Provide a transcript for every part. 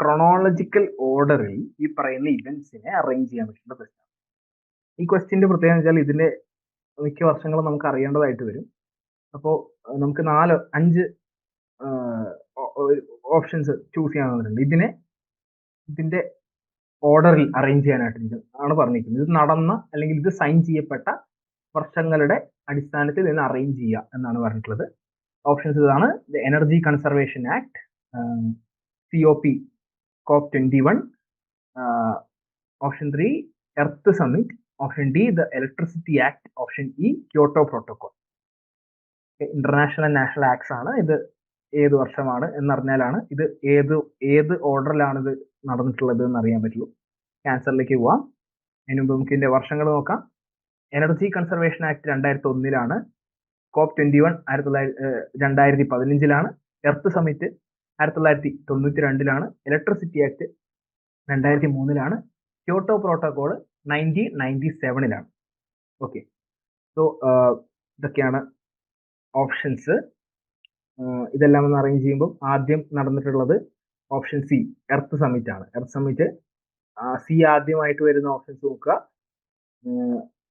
Chronological ഓർഡറിൽ ഈ പറയുന്ന ഇവന്റ്സിനെ അറേഞ്ച് ചെയ്യാൻ പറ്റുന്ന പ്രശ്നം ഈ ക്വസ്റ്റിന്റെ പ്രത്യേകത വെച്ചാൽ ഇതിന്റെ മിക്ക വർഷങ്ങളും നമുക്ക് അറിയേണ്ടതായിട്ട് വരും. അപ്പോൾ നമുക്ക് നാല് അഞ്ച് ഓപ്ഷൻസ് ചൂസ് ചെയ്യാവുന്നുണ്ട് ഇതിനെ ഇതിന്റെ ഓർഡറിൽ അറേഞ്ച് ചെയ്യാനായിട്ട് ആണ് പറഞ്ഞിരിക്കുന്നത്. ഇത് നടന്ന അല്ലെങ്കിൽ ഇത് സൈൻ ചെയ്യപ്പെട്ട വർഷങ്ങളുടെ അടിസ്ഥാനത്തിൽ ഇതിനെ അറേഞ്ച് ചെയ്യുക എന്നാണ് പറഞ്ഞിട്ടുള്ളത്. ഓപ്ഷൻസ് ഇതാണ് energy conservation act C O P COP twenty one option three earth summit option D the electricity act option E Kyoto protocol international national acts ആണ്. ഇത് ഏത് വർഷമാണ് എന്നറിഞ്ഞാലാണ് ഇത് ഏത് ഏത് ഓർഡറിലാണ് ഇത് നടന്നിട്ടുള്ളത് എന്ന് അറിയാൻ പറ്റുള്ളൂ ക്യാൻസറിലേക്ക് പോവാം. അതിന് മുമ്പ് നമുക്ക് ഇതിന്റെ വർഷങ്ങൾ നോക്കാം. എനർജി കൺസർവേഷൻ ആക്ട് രണ്ടായിരത്തി ഒന്നിലാണ് കോപ്പ് ട്വന്റി വൺ ആയിരത്തി തൊള്ളായിരത്തി രണ്ടായിരത്തി പതിനഞ്ചിലാണ്. എർത്ത് സമിറ്റ് ആയിരത്തി തൊള്ളായിരത്തി തൊണ്ണൂറ്റി രണ്ടിലാണ് ഇലക്ട്രിസിറ്റി ആക്ട് രണ്ടായിരത്തി മൂന്നിലാണ് ക്യോട്ടോ പ്രോട്ടോകോൾ നയന്റീൻ നയന്റി സെവനിലാണ് ഓക്കെ സോ ഇതൊക്കെയാണ് ഓപ്ഷൻസ് ഇതെല്ലാം ഒന്ന് അറേഞ്ച് ചെയ്യുമ്പോൾ ആദ്യം നടന്നിട്ടുള്ളത് ഓപ്ഷൻ സി എർത്ത് സമ്മിറ്റ് ആണ്. എർത്ത് സമ്മിറ്റ് സി ആദ്യമായിട്ട് വരുന്ന ഓപ്ഷൻസ് നോക്കുക.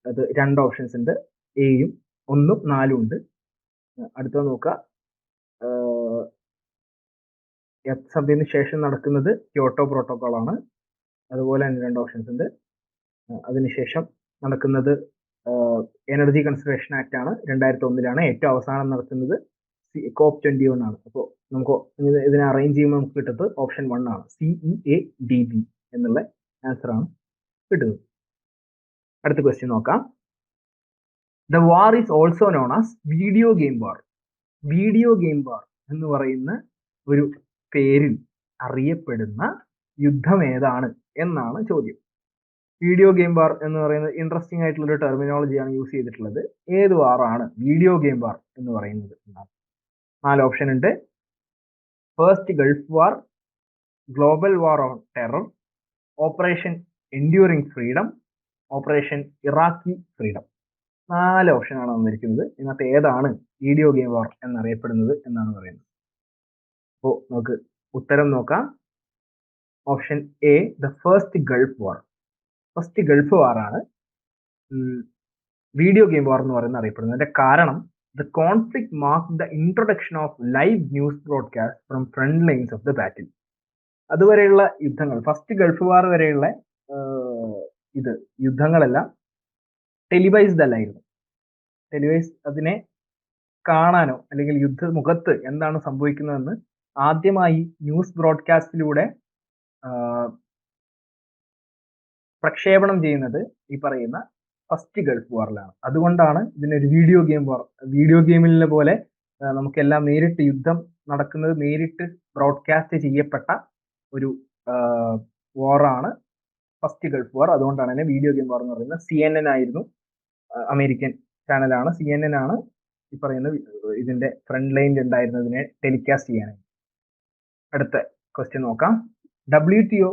അത് രണ്ട് ഓപ്ഷൻസ് ഉണ്ട്. എയും ഒന്നും നാലും ഉണ്ട്. അടുത്ത നോക്കുക. സമ്മിറ്റിന് ശേഷം നടക്കുന്നത് ക്യോട്ടോ പ്രോട്ടോകോൾ ആണ്. അതുപോലെ തന്നെ രണ്ട് ഓപ്ഷൻസ് ഉണ്ട്. അതിനുശേഷം നടക്കുന്നത് എനർജി കൺസർവേഷൻ ആക്ട് ആണ്. രണ്ടായിരത്തി ഒന്നിലാണ് ഏറ്റവും അവസാനം നടക്കുന്നത് കോപ്പ് ട്വന്റി വൺ ആണ്. അപ്പോൾ നമുക്ക് ഇതിനെ അറേഞ്ച് ചെയ്യുമ്പോൾ നമുക്ക് കിട്ടുന്നത് ഓപ്ഷൻ വൺ ആണ്. C E A D B എന്നുള്ള ആൻസർ ആണ് കിട്ടുന്നത്. അടുത്ത ക്വസ്റ്റ്യൻ നോക്കാം. The war is also known as video game war video game war എന്ന് പറയുന്ന ഒരു പേരിൽ അറിയപ്പെടുന്ന യുദ്ധം ഏതാണ് എന്നാണ് ചോദ്യം. വീഡിയോ ഗെയിം വാർ എന്ന് പറയുന്നത് ഇൻട്രസ്റ്റിംഗ് ആയിട്ടുള്ള ഒരു ടെർമിനോളജിയാണ് യൂസ് ചെയ്തിട്ടുള്ളത്. ഏത് വാറാണ് വീഡിയോ ഗെയിം വാർ എന്ന് പറയുന്നത് എന്നാണ്. നാല് ഓപ്ഷൻ ഉണ്ട്. First Gulf war global war on terror operation enduring freedom operation Iraqi freedom നാല് ഓപ്ഷനാണ് വന്നിരിക്കുന്നത് ഇതിനകത്ത് ഏതാണ് വീഡിയോ ഗെയിം വാർ എന്നറിയപ്പെടുന്നത് എന്നാണ് പറയുന്നത്. അപ്പോൾ നമുക്ക് ഉത്തരം നോക്കാം. Option A the first Gulf war first Gulf war ആണ് വീഡിയോ ഗെയിം വാർ എന്ന് പറയുന്നത് അറിയപ്പെടുന്നത്. അതിന്റെ കാരണം the conflict mark the introduction of live news broadcast from front lines of the battle അതുവരെയുള്ള യുദ്ധങ്ങൾ ഫസ്റ്റ് ഗൾഫ് വാർ വരെയുള്ള ഇത് യുദ്ധങ്ങളെല്ലാം ടെലിവൈസ്ഡ് അല്ലായിരുന്നു ടെലിവൈസ് അതിനെ കാണാനോ അല്ലെങ്കിൽ യുദ്ധമുഖത്ത് എന്താണ് സംഭവിക്കുന്നതെന്ന് ആദ്യമായി ന്യൂസ് ബ്രോഡ്കാസ്റ്റിലൂടെ പ്രക്ഷേപണം ചെയ്യുന്നത് ഈ പറയുന്ന ഫസ്റ്റ് ഗൾഫ് വാറിലാണ്. അതുകൊണ്ടാണ് ഇതിനൊരു വീഡിയോ ഗെയിം വാർ വീഡിയോ ഗെയിമിലെ പോലെ നമുക്കെല്ലാം നേരിട്ട് യുദ്ധം നടക്കുന്നത് നേരിട്ട് ബ്രോഡ്കാസ്റ്റ് ചെയ്യപ്പെട്ട ഒരു വാറാണ് ഫസ്റ്റ് ഗൾഫ് വാർ. അതുകൊണ്ടാണ് തന്നെ വീഡിയോ ഗെയിം വാർ എന്ന് പറയുന്നത്. സി എൻ എൻ ആയിരുന്നു അമേരിക്കൻ ചാനലാണ്. സി എൻ എൻ ആണ് ഈ പറയുന്ന ഇതിന്റെ ഫ്രണ്ട് ലൈനിൽ ഉണ്ടായിരുന്നതിനെ ടെലികാസ്റ്റ് ചെയ്യാനായി അടുത്ത ക്വസ്റ്റ്യൻ നോക്കാം. W T O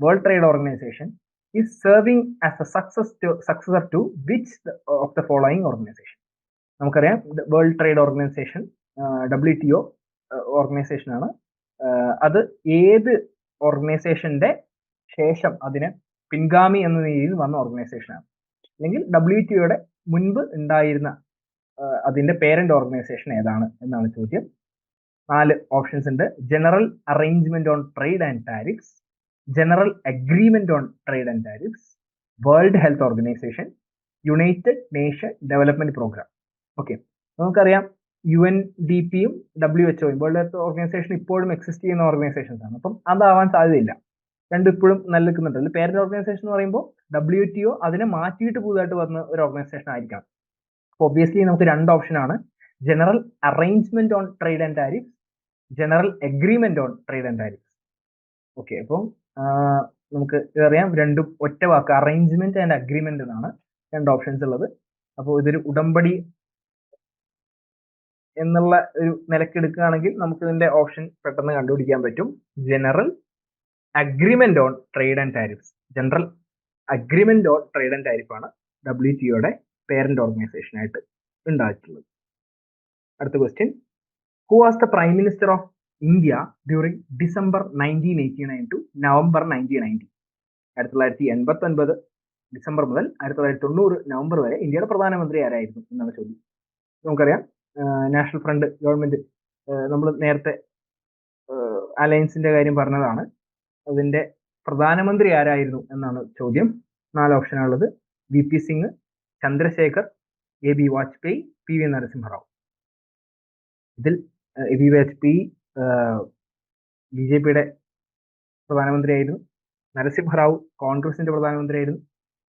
world trade organization is serving as a success to successor to which of the following organization നമുക്കറിയാം world trade organization W T O organization ആണ്. അത് ഏത് ഓർഗനൈസേഷന്റെ ശേഷം അതിന് പിൻഗാമി എന്ന രീതിയിൽ വന്ന ഓർഗനൈസേഷനാണ് അല്ലെങ്കിൽ ഡബ്ല്യു ടി ഒയുടെ മുൻപ് ഉണ്ടായിരുന്ന അതിന്റെ പേരന്റ് ഓർഗനൈസേഷൻ ഏതാണ് എന്നാണ് ചോദ്യം. നാല് ഓപ്ഷൻസ് ഉണ്ട്. General arrangement on trade and tariffs general agreement on trade and tariffs world health organization united nation development program okay നമുക്കറിയാം യു എൻ ഡി പിയും ഡബ്ല്യു എച്ച് ഒയും വേൾഡ് ഹെൽത്ത് ഓർഗനൈസേഷൻ ഇപ്പോഴും exist ചെയ്യുന്ന ഓർഗനൈസേഷൻസ് ആണ്. അപ്പം അതാവാൻ സാധ്യതയില്ല. രണ്ടും ഇപ്പോഴും നിലനിൽക്കുന്നുണ്ട്. അതിൽ പേരന്റ് ഓർഗനൈസേഷൻ എന്ന് പറയുമ്പോൾ ഡബ്ല്യു ടി ഒ അതിനെ മാറ്റിയിട്ട് പുതുതായിട്ട് വന്ന ഒരു ഓർഗനൈസേഷൻ ആയിരിക്കണം. അപ്പോൾ ഒബ്വിയസ്ലി നമുക്ക് രണ്ട് ഓപ്ഷൻ ആണ്. General arrangement on trade and tariffs general agreement on trade and tariffs okay അപ്പം നമുക്ക് ഇതറിയാം. രണ്ടും ഒറ്റ വാക്ക് അറേഞ്ച്മെന്റ് ആൻഡ് അഗ്രിമെന്റ് എന്നാണ് രണ്ട് ഓപ്ഷൻസ് ഉള്ളത്. അപ്പോൾ ഇതൊരു ഉടമ്പടി എന്നുള്ള ഒരു നിലക്കെടുക്കുകയാണെങ്കിൽ നമുക്ക് ഇതിന്റെ ഓപ്ഷൻ പെട്ടെന്ന് കണ്ടുപിടിക്കാൻ പറ്റും. General agreement on trade and tariffs general agreement on trade and tariff ആണ് ഡബ്ല്യു ടിയുടെ പേരന്റ് ഓർഗനൈസേഷൻ ആയിട്ട് ഉണ്ടായിട്ടുള്ളത്. അടുത്ത question who was the prime minister of India during December nineteen eighty nine to November nineteen ninety ആയിരത്തി തൊള്ളായിരത്തി എൺപത്തി ഒൻപത് December മുതൽ ആയിരത്തി തൊള്ളായിരത്തി തൊണ്ണൂറ് നവംബർ വരെ ഇന്ത്യയുടെ പ്രധാനമന്ത്രി ആരായിരുന്നു എന്നാണ് ചോദ്യം. നമുക്കറിയാം നാഷണൽ ഫ്രണ്ട് ഗവൺമെന്റ് നമ്മൾ നേരത്തെ അലയൻസിന്റെ കാര്യം പറഞ്ഞതാണ്. അതിന്റെ പ്രധാനമന്ത്രി ആരായിരുന്നു എന്നാണ് ചോദ്യം. നാല് ഓപ്ഷനാണുള്ളത് V P Singh Chandrashekhar A B Vajpayee P V Narasimha Rao ഇതിൽ A B Vajpayee B J പിയുടെ പ്രധാനമന്ത്രിയായിരുന്നു. നരസിംഹറാവു കോൺഗ്രസിന്റെ പ്രധാനമന്ത്രിയായിരുന്നു.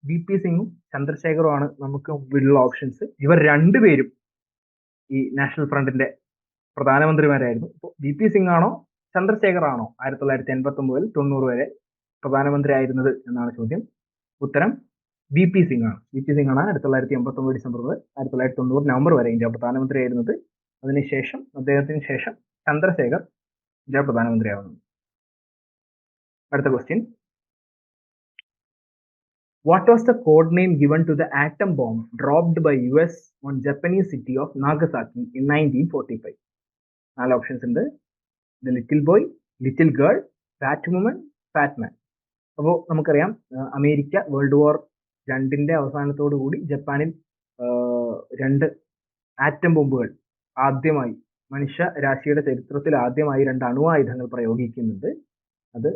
വി പി സിംഗും ചന്ദ്രശേഖറുമാണ് നമുക്ക് മുമ്പിലുള്ള ഓപ്ഷൻസ് ഇവർ രണ്ടുപേരും ഈ നാഷണൽ ഫ്രണ്ടിന്റെ പ്രധാനമന്ത്രിമാരായിരുന്നു. ഇപ്പോൾ വി പി സിംഗ് ആണോ ചന്ദ്രശേഖർ ആണോ ആയിരത്തി തൊള്ളായിരത്തി എൺപത്തി ഒമ്പതിൽ തൊണ്ണൂറ് വരെ പ്രധാനമന്ത്രി ആയിരുന്നത് എന്നാണ് ചോദ്യം. ഉത്തരം വി പി സിംഗ് ആണ് വി പി സിംഗ് ആണ് ആയിരത്തി തൊള്ളായിരത്തി എൺപത്തി ഒമ്പത് ഡിസംബർ മുതൽ ആയിരത്തി തൊള്ളായിരത്തി തൊണ്ണൂറ് നവംബർ വരെ ഇന്ത്യ പ്രധാനമന്ത്രി ആയിരുന്നത് അതിനുശേഷം അദ്ദേഹത്തിന് ശേഷം ചന്ദ്രശേഖർ ഇന്ത്യ പ്രധാനമന്ത്രിയാവുന്നു. അടുത്ത question what was the code name given to the atom bomb dropped by U S on Japanese city of Nagasaki in nineteen forty five നാല് ഓപ്ഷൻസ് ഉണ്ട്. The little boy little girl fat woman fat man അപ്പോൾ നമുക്കറിയാം America world war രണ്ടിന്റെ അവസാനത്തോടു കൂടി ജപ്പാനിൽ രണ്ട് atom ബോംബുകൾ ആദ്യമായി മനുഷ്യ രാശിയുടെ ചരിത്രത്തിൽ ആദ്യമായി രണ്ട് അണുവായുധങ്ങൾ പ്രയോഗിക്കുന്നുണ്ട് അത്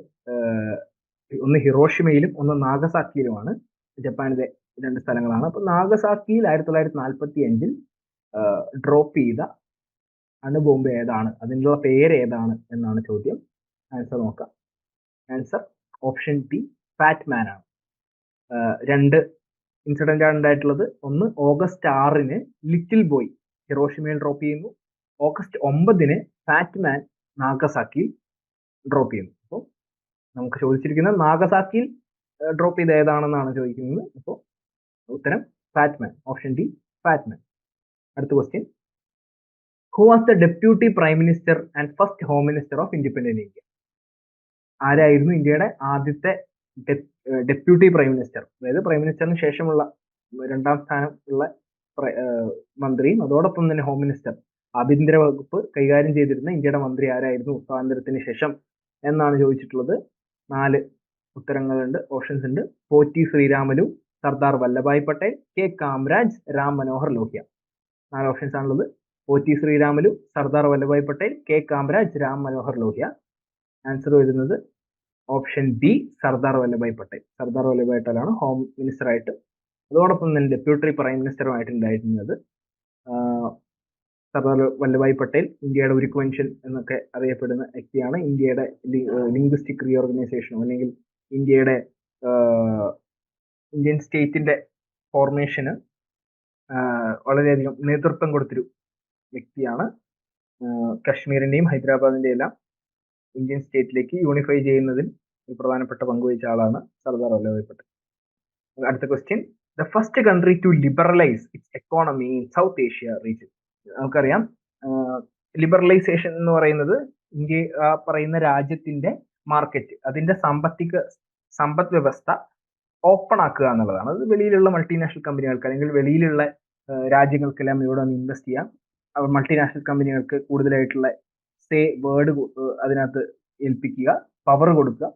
ഒന്ന് ഹിറോഷിമയിലും ഒന്ന് നാഗസാക്കിയിലുമാണ്. ജപ്പാനിലെ രണ്ട് സ്ഥലങ്ങളാണ്. അപ്പൊ നാഗസാക്കിയിൽ ആയിരത്തി തൊള്ളായിരത്തി നാൽപ്പത്തി അഞ്ചിൽ ഡ്രോപ്പ് ചെയ്ത അണുബോംബ് ഏതാണ്? അതിനുള്ള പേര് ഏതാണ്? എന്നാണ് ചോദ്യം. ആൻസർ നോക്കാം. Answer option D fat man ആണ് രണ്ട് ഇൻസിഡന്റ് ആണ് ഉണ്ടായിട്ടുള്ളത്. ഒന്ന് ഓഗസ്റ്റ് ആറിന് ലിറ്റിൽ ബോയ് ഹിറോഷിമയിൽ ഡ്രോപ്പ് ചെയ്യുന്നു. ഓഗസ്റ്റ് ഒമ്പതിന് ഫാറ്റ് മാൻ നാഗസാക്കിയിൽ ഡ്രോപ്പ് ചെയ്യുന്നു. അപ്പോൾ നമുക്ക് ചോദിച്ചിരിക്കുന്നത് നാഗസാക്കിയിൽ ഡ്രോപ്പ് ചെയ്ത് ഏതാണെന്നാണ് ചോദിക്കുന്നത്. അപ്പോൾ ഉത്തരം Fat Man option D fat man അടുത്ത question who was the deputy prime minister and first home minister of independent India ആരായിരുന്നു ഇന്ത്യയുടെ ആദ്യത്തെ ഡെപ്യൂട്ടി പ്രൈം മിനിസ്റ്റർ അതായത് പ്രൈം മിനിസ്റ്ററിന് ശേഷമുള്ള രണ്ടാം സ്ഥാനം ഉള്ള മന്ത്രിയും അതോടൊപ്പം തന്നെ ഹോം മിനിസ്റ്റർ ആഭ്യന്തര വകുപ്പ് കൈകാര്യം ചെയ്തിരുന്ന ഇന്ത്യയുടെ മന്ത്രി ആരായിരുന്നു സ്വാതന്ത്ര്യത്തിന് ശേഷം എന്നാണ് ചോദിച്ചിട്ടുള്ളത്. നാല് ഉത്തരങ്ങളുണ്ട് ഓപ്ഷൻസ് ഉണ്ട്. പോറ്റി ശ്രീരാമലു സർദാർ വല്ലഭായ് പട്ടേൽ കെ കാമരാജ് രാം മനോഹർ ലോഹ്യ. നാല് ഓപ്ഷൻസ് ആണുള്ളത്. പോറ്റി ശ്രീരാമലു സർദാർ വല്ലഭായ് പട്ടേൽ കെ കാമരാജ് രാം മനോഹർ ലോഹ്യ. ആൻസർ വരുന്നത് ഓപ്ഷൻ ബി സർദാർ വല്ലഭായ് പട്ടേൽ. സർദാർ വല്ലഭായ് പട്ടേലാണ് ഹോം മിനിസ്റ്റർ ആയിട്ട് അതോടൊപ്പം തന്നെ ഡെപ്യൂട്ടി പ്രൈം മിനിസ്റ്ററുമായിട്ടുണ്ടായിരുന്നത് സർദാർ വല്ലഭായ് പട്ടേൽ ഇന്ത്യയുടെ ഒരു കൺവെൻഷൻ എന്നൊക്കെ അറിയപ്പെടുന്ന വ്യക്തിയാണ്. ഇന്ത്യയുടെ ലിംഗ്വിസ്റ്റിക് റീഓർഗനൈസേഷനും അല്ലെങ്കിൽ ഇന്ത്യയുടെ ഇന്ത്യൻ സ്റ്റേറ്റിന്റെ ഫോർമേഷന് വളരെയധികം നേതൃത്വം കൊടുത്തൊരു വ്യക്തിയാണ്. കശ്മീരിന്റെയും ഹൈദരാബാദിന്റെ എല്ലാം ഇന്ത്യൻ സ്റ്റേറ്റിലേക്ക് യൂണിഫൈ ചെയ്യുന്നതിൽ ഒരു പ്രധാനപ്പെട്ട പങ്കുവഹിച്ച ആളാണ് സർദാർ വല്ലഭായ് പട്ടേൽ. അടുത്ത question the first country to liberalise its economy in South Asia region നമുക്കറിയാം. ലിബറലൈസേഷൻ എന്ന് പറയുന്നത് ഇന്ത്യ പറയുന്ന രാജ്യത്തിന്റെ മാർക്കറ്റ് അതിന്റെ സാമ്പത്തിക സമ്പദ് വ്യവസ്ഥ ഓപ്പൺ ആക്കുക എന്നുള്ളതാണ്. അത് വെളിയിലുള്ള മൾട്ടിനാഷണൽ കമ്പനികൾക്ക് അല്ലെങ്കിൽ വെളിയിലുള്ള രാജ്യങ്ങൾക്കെല്ലാം ഇവിടെ വന്ന് ഇൻവെസ്റ്റ് ചെയ്യാം. മൾട്ടിനാഷണൽ കമ്പനികൾക്ക് കൂടുതലായിട്ടുള്ള സേ വേർഡ് അതിനകത്ത് ഏൽപ്പിക്കുക പവർ കൊടുക്കുക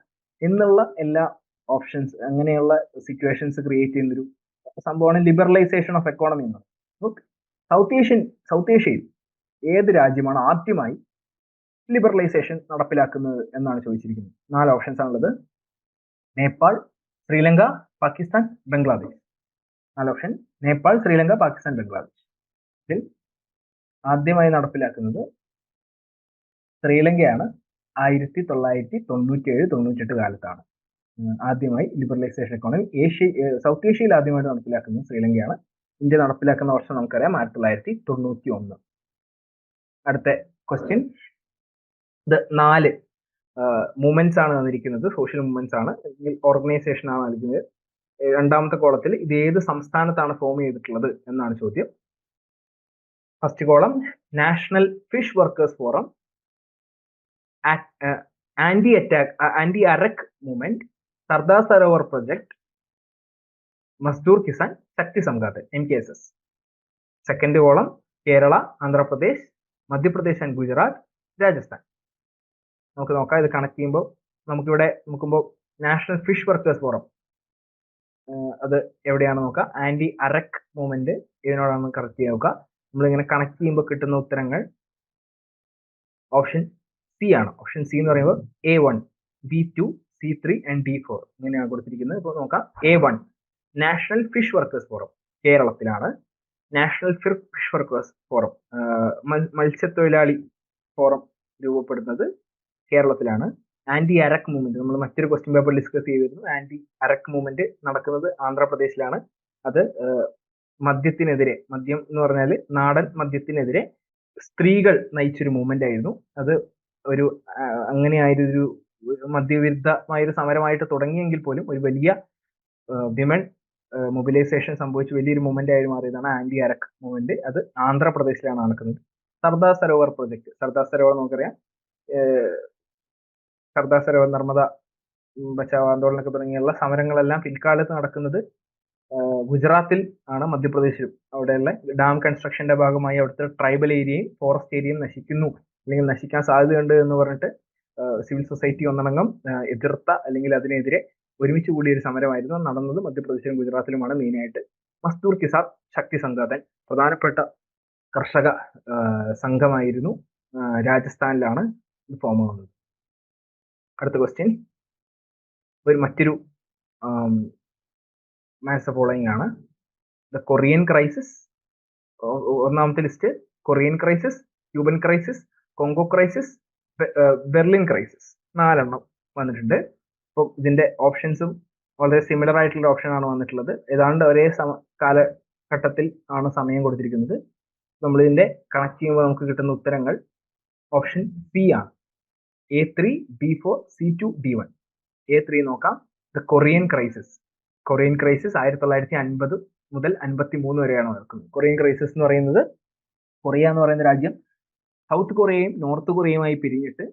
എന്നുള്ള എല്ലാ ഓപ്ഷൻസ് അങ്ങനെയുള്ള സിറ്റുവേഷൻസ് ക്രിയേറ്റ് ചെയ്യുന്നൊരു സംഭവമാണ് ലിബറലൈസേഷൻ ഓഫ് എക്കോണമി എന്ന് സൗത്ത് ഏഷ്യൻ സൗത്ത് ഏഷ്യയിൽ ഏത് രാജ്യമാണ് ആദ്യമായി ലിബറലൈസേഷൻ നടപ്പിലാക്കുന്നത് എന്നാണ് ചോദിച്ചിരിക്കുന്നത്? നാല് ഓപ്ഷൻസ് ആണുള്ളത്. നേപ്പാൾ ശ്രീലങ്ക പാകിസ്ഥാൻ ബംഗ്ലാദേശ്. നാല് ഓപ്ഷൻ നേപ്പാൾ ശ്രീലങ്ക പാകിസ്ഥാൻ ബംഗ്ലാദേശ്. ഇതിൽ ആദ്യമായി നടപ്പിലാക്കുന്നത് ശ്രീലങ്കയാണ്. ആയിരത്തി തൊള്ളായിരത്തി തൊണ്ണൂറ്റി ഏഴ് തൊണ്ണൂറ്റെട്ട് കാലത്താണ്. ആദ്യമായി ലിബറലൈസേഷൻ എക്കോണമി ഏഷ്യ സൗത്ത് ഏഷ്യയിൽ ആദ്യമായിട്ട് നടപ്പിലാക്കുന്നത് ശ്രീലങ്കയാണ്. ഇന്ത്യ നടപ്പിലാക്കുന്ന വർഷം നമുക്കറിയാം ആയിരത്തി തൊള്ളായിരത്തി തൊണ്ണൂറ്റി ഒന്ന് അടുത്ത ക്വസ്റ്റ്യൻ ഇത് നാല് മൂവ്മെന്റ്സ് ആണ് തന്നിരിക്കുന്നത് സോഷ്യൽ മൂവ്മെന്റ്സ് ആണ്. ഓർഗനൈസേഷൻ ആണ് നൽകുന്നത് രണ്ടാമത്തെ കോളത്തിൽ ഇത് ഏത് സംസ്ഥാനത്താണ് ഫോം ചെയ്തിട്ടുള്ളത് എന്നാണ് ചോദ്യം. First column national fish workers forum anti attack anti arrack movement Sardar Sarovar project Mazdoor Kisan Shakti Sangathan M K S S. Second column Kerala Andhra Pradesh Madhya Pradesh and Gujarat Rajasthan. നമുക്ക് നോക്കാം ഇത് connect ചെയ്യുമ്പോൾ നമുക്കിവിടെ നോക്കുമ്പോൾ national fish workers forum അത് എവിടെയാണ് നോക്കുക anti arrack movement ഇതിനോടാണ് കറക്റ്റ് ചെയ്യാൻ നോക്കുക. നമ്മളിങ്ങനെ കണക്ട് ചെയ്യുമ്പോൾ കിട്ടുന്ന ഉത്തരങ്ങൾ ഓപ്ഷൻ സി ആണ്. ഓപ്ഷൻ സി എന്ന് പറയുമ്പോൾ A one B two C three and D four ഇങ്ങനെയാണ് കൊടുത്തിരിക്കുന്നത്. ഇപ്പോൾ നോക്കാം. A one national fish workers forum കേരളത്തിലാണ്. നാഷണൽ ഫിഷ് വർക്കേഴ്സ് ഫോറം മത്സ്യത്തൊഴിലാളി ഫോറം രൂപപ്പെടുന്നത് കേരളത്തിലാണ്. ആന്റി അരക് മൂവ്മെന്റ് നമ്മൾ മറ്റൊരു ക്വസ്റ്റ്യൻ പേപ്പർ ഡിസ്കസ് ചെയ്തിരുന്നു. ആന്റി അരക് മൂവ്മെന്റ് നടക്കുന്നത് ആന്ധ്രാപ്രദേശിലാണ്. അത് മദ്യത്തിനെതിരെ മദ്യം എന്ന് പറഞ്ഞാൽ നാടൻ മദ്യത്തിനെതിരെ സ്ത്രീകൾ നയിച്ചൊരു മൂവ്മെന്റ് ആയിരുന്നു. അത് ഒരു അങ്ങനെയായൊരു മദ്യവിരുദ്ധമായ ഒരു സമരമായിട്ട് തുടങ്ങിയെങ്കിൽ പോലും ഒരു വലിയ വിമൻ മൊബിലൈസേഷൻ സംഭവിച്ച വലിയൊരു മൂവ്മെന്റ് ആയി മാറിയതാണ് ആന്റി അരക് മൂവ്മെന്റ് അത് ആന്ധ്രാപ്രദേശിലാണ് നടക്കുന്നത്. സർദാർ സരോവർ പ്രൊജക്ട് സർദാർ സരോവർ നമുക്കറിയാം. സർദാർ സരോവർ നർമ്മദ ബച്ചാവ് ആന്തോളനൊക്കെ തുടങ്ങിയുള്ള സമരങ്ങളെല്ലാം പിൽക്കാലത്ത് നടക്കുന്നത് ഗുജറാത്തിൽ ആണ് മധ്യപ്രദേശിലും. അവിടെയുള്ള ഡാം കൺസ്ട്രക്ഷന്റെ ഭാഗമായി അവിടുത്തെ ട്രൈബൽ ഏരിയയും ഫോറസ്റ്റ് ഏരിയയും നശിക്കുന്നു. അല്ലെങ്കിൽ നശിക്കാൻ സാധ്യതയുണ്ട് എന്ന് പറഞ്ഞിട്ട് സിവിൽ സൊസൈറ്റി ഒന്നടങ്കം എതിർത്ത അല്ലെങ്കിൽ അതിനെതിരെ ഒരുമിച്ച് കൂടിയ ഒരു സമരമായിരുന്നു നടന്നത് മധ്യപ്രദേശിലും ഗുജറാത്തിലുമാണ് മെയിനായിട്ട് മസ്ദൂർ കിസാർ ശക്തി സംഘാതൻ പ്രധാനപ്പെട്ട കർഷക സംഘമായിരുന്നു രാജസ്ഥാനിലാണ് ഇത് ഫോം ആവുന്നത്. അടുത്ത ക്വസ്റ്റ്യൻ ഒരു മറ്റൊരു മാത്സ് ഫോളോയിങ് ആണ്. ദ കൊറിയൻ ക്രൈസിസ് ഒന്നാമത്തെ list Korean crisis Cuban crisis Congo crisis Berlin crisis നാലെണ്ണം വന്നിട്ടുണ്ട്. അപ്പോൾ ഇതിന്റെ ഓപ്ഷൻസും വളരെ സിമിലർ ആയിട്ടുള്ള ഓപ്ഷൻ ആണ് വന്നിട്ടുള്ളത്. ഏതാണ്ട് ഒരേ സമ കാലഘട്ടത്തിൽ ആണ് സമയം കൊടുത്തിരിക്കുന്നത്. നമ്മൾ ഇതിന്റെ കണക്ട് ചെയ്യുമ്പോൾ നമുക്ക് കിട്ടുന്ന ഉത്തരങ്ങൾ ഓപ്ഷൻ സി ആണ്. A three B four C two D one A three നോക്കാം. The Korean crisis Korean crisis ആയിരത്തി തൊള്ളായിരത്തി അൻപത് മുതൽ അൻപത്തി മൂന്ന് വരെയാണ് നടക്കുന്നത്. കൊറിയൻ ക്രൈസിസ് എന്ന് പറയുന്നത് കൊറിയ എന്ന് പറയുന്ന രാജ്യം സൗത്ത് കൊറിയയും നോർത്ത് കൊറിയയുമായി പിരിഞ്ഞിട്ട്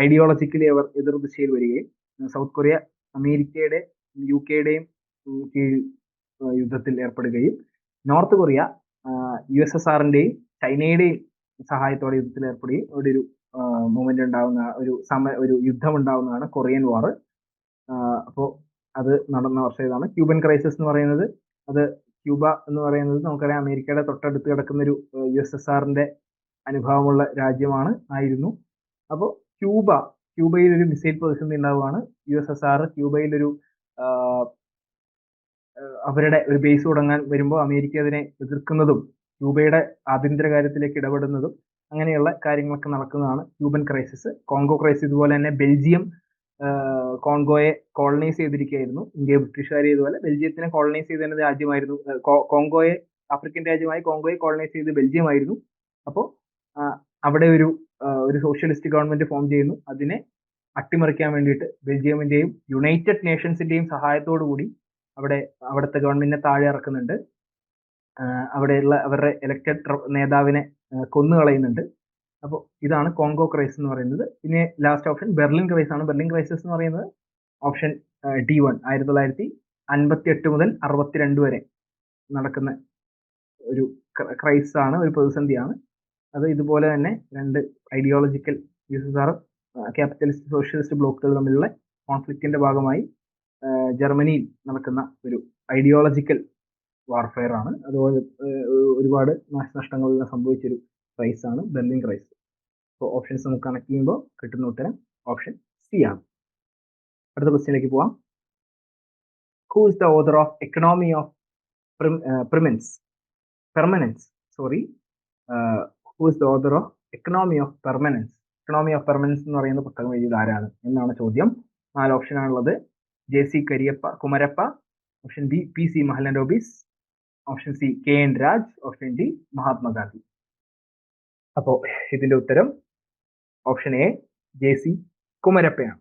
ഐഡിയോളജിക്കലി അവർ എതിർദിശയിൽ വരികയും സൗത്ത് കൊറിയ അമേരിക്കയുടെ യു കെയുടെയും കീഴിൽ യുദ്ധത്തിൽ ഏർപ്പെടുകയും North Korea U S S ആറിന്റെയും ചൈനയുടെയും സഹായത്തോടെ യുദ്ധത്തിൽ ഏർപ്പെടുകയും അവിടെ ഒരു മൂവ്മെന്റ് ഉണ്ടാവുന്ന ഒരു സമ ഒരു യുദ്ധം ഉണ്ടാവുന്നതാണ് കൊറിയൻ വാർ അപ്പോൾ അത് നടന്ന വർഷം ഇതാണ് ക്യൂബൻ ക്രൈസിസ് എന്ന് പറയുന്നത് അത് ക്യൂബ എന്ന് പറയുന്നത് നമുക്കറിയാം അമേരിക്കയുടെ തൊട്ടടുത്ത് കിടക്കുന്ന ഒരു യു എസ് എസ് ആറിന്റെ അനുഭവമുള്ള രാജ്യമാണ് ആയിരുന്നു. അപ്പോൾ ക്യൂബ ക്യൂബയിൽ ഒരു മിസൈൽ പ്രതിസന്ധി ഉണ്ടാവുകയാണ്. യു എസ് എസ് ആർ ക്യൂബയിൽ ഒരു അവരുടെ ഒരു ബേസ് തുടങ്ങാൻ വരുമ്പോൾ അമേരിക്ക അതിനെ എതിർക്കുന്നതും ക്യൂബയുടെ ആഭ്യന്തര കാര്യത്തിലേക്ക് ഇടപെടുന്നതും അങ്ങനെയുള്ള കാര്യങ്ങളൊക്കെ നടക്കുന്നതാണ് ക്യൂബൻ ക്രൈസിസ് കോങ്കോ ക്രൈസിസ് ഇതുപോലെ തന്നെ ബെൽജിയം കോങ്കോയെ കോളനൈസ് ചെയ്തിരിക്കുകയായിരുന്നു. ഇന്ത്യ ബ്രിട്ടീഷുകാർ ഇതുപോലെ ബെൽജിയത്തിനെ കോളനൈസ് ചെയ്ത രാജ്യമായിരുന്നു. കോങ്കോയെ ആഫ്രിക്കൻ രാജ്യമായി കോങ്കോയെ കോളനൈസ് ചെയ്ത് ബെൽജിയമായിരുന്നു അപ്പോൾ അവിടെ ഒരു ഒരു സോഷ്യലിസ്റ്റ് ഗവൺമെന്റ് ഫോം ചെയ്യുന്നു. അതിനെ അട്ടിമറിക്കാൻ വേണ്ടിയിട്ട് ബെൽജിയമിന്റെയും യുണൈറ്റഡ് നേഷൻസിന്റെയും സഹായത്തോടു കൂടി അവിടെ അവിടുത്തെ ഗവൺമെന്റിനെ താഴെ ഇറക്കുന്നുണ്ട്. അവിടെയുള്ള അവരുടെ ഇലക്റ്റഡ് നേതാവിനെ കൊന്നു കളയുന്നുണ്ട്. അപ്പോൾ ഇതാണ് കോങ്കോ ക്രൈസ് എന്ന് പറയുന്നത്. പിന്നെ ലാസ്റ്റ് ഓപ്ഷൻ ബെർലിൻ ക്രൈസ് ആണ്. ബെർലിൻ ക്രൈസിസ് എന്ന് പറയുന്നത് ഓപ്ഷൻ ഡി വൺ ആയിരത്തി തൊള്ളായിരത്തി അൻപത്തി എട്ട് മുതൽ അറുപത്തിരണ്ട് വരെ നടക്കുന്ന ഒരു ക്രൈസ് ആണ് ഒരു പ്രതിസന്ധിയാണ്. അത് ഇതുപോലെ തന്നെ രണ്ട് ഐഡിയോളജിക്കൽ യു ക്യാപിറ്റലിസ്റ്റ് സോഷ്യലിസ്റ്റ് ബ്ലോക്കുകൾ തമ്മിലുള്ള കോൺഫ്ലിക്റ്റിന്റെ ഭാഗമായി ജർമ്മനിയിൽ നടക്കുന്ന ഒരു ഐഡിയോളജിക്കൽ വാർഫെയർ ആണ്. അതുപോലെ ഒരുപാട് നാശനഷ്ടങ്ങൾ സംഭവിച്ചൊരു ക്രൈസ് ആണ് ബെർലിൻ ക്രൈസ് അപ്പോൾ ഓപ്ഷൻസ് നമുക്ക് കണക്ട് ചെയ്യുമ്പോൾ കിട്ടുന്ന ഉത്തരം ഓപ്ഷൻ സി ആണ്. അടുത്ത ക്വസ്റ്റ്യനിലേക്ക് പോവാം. Who is the author of economy of പ്രിമിൻസ് permanence sorry who is the author of economy of permanence economy of permanence എന്ന് പറയുന്ന പുസ്തകം എഴുതിയത് ആരാണ് എന്നാണ് ചോദ്യം. നാല് ഓപ്ഷനാണുള്ളത് J C Kariappa Kumarappa option B P C Mahalanobis option C K N Raj option D Mahatma Gandhi അപ്പോൾ ഇതിന്റെ ഉത്തരം ഓപ്ഷൻ എ ജെ സി കുമരപ്പയാണ്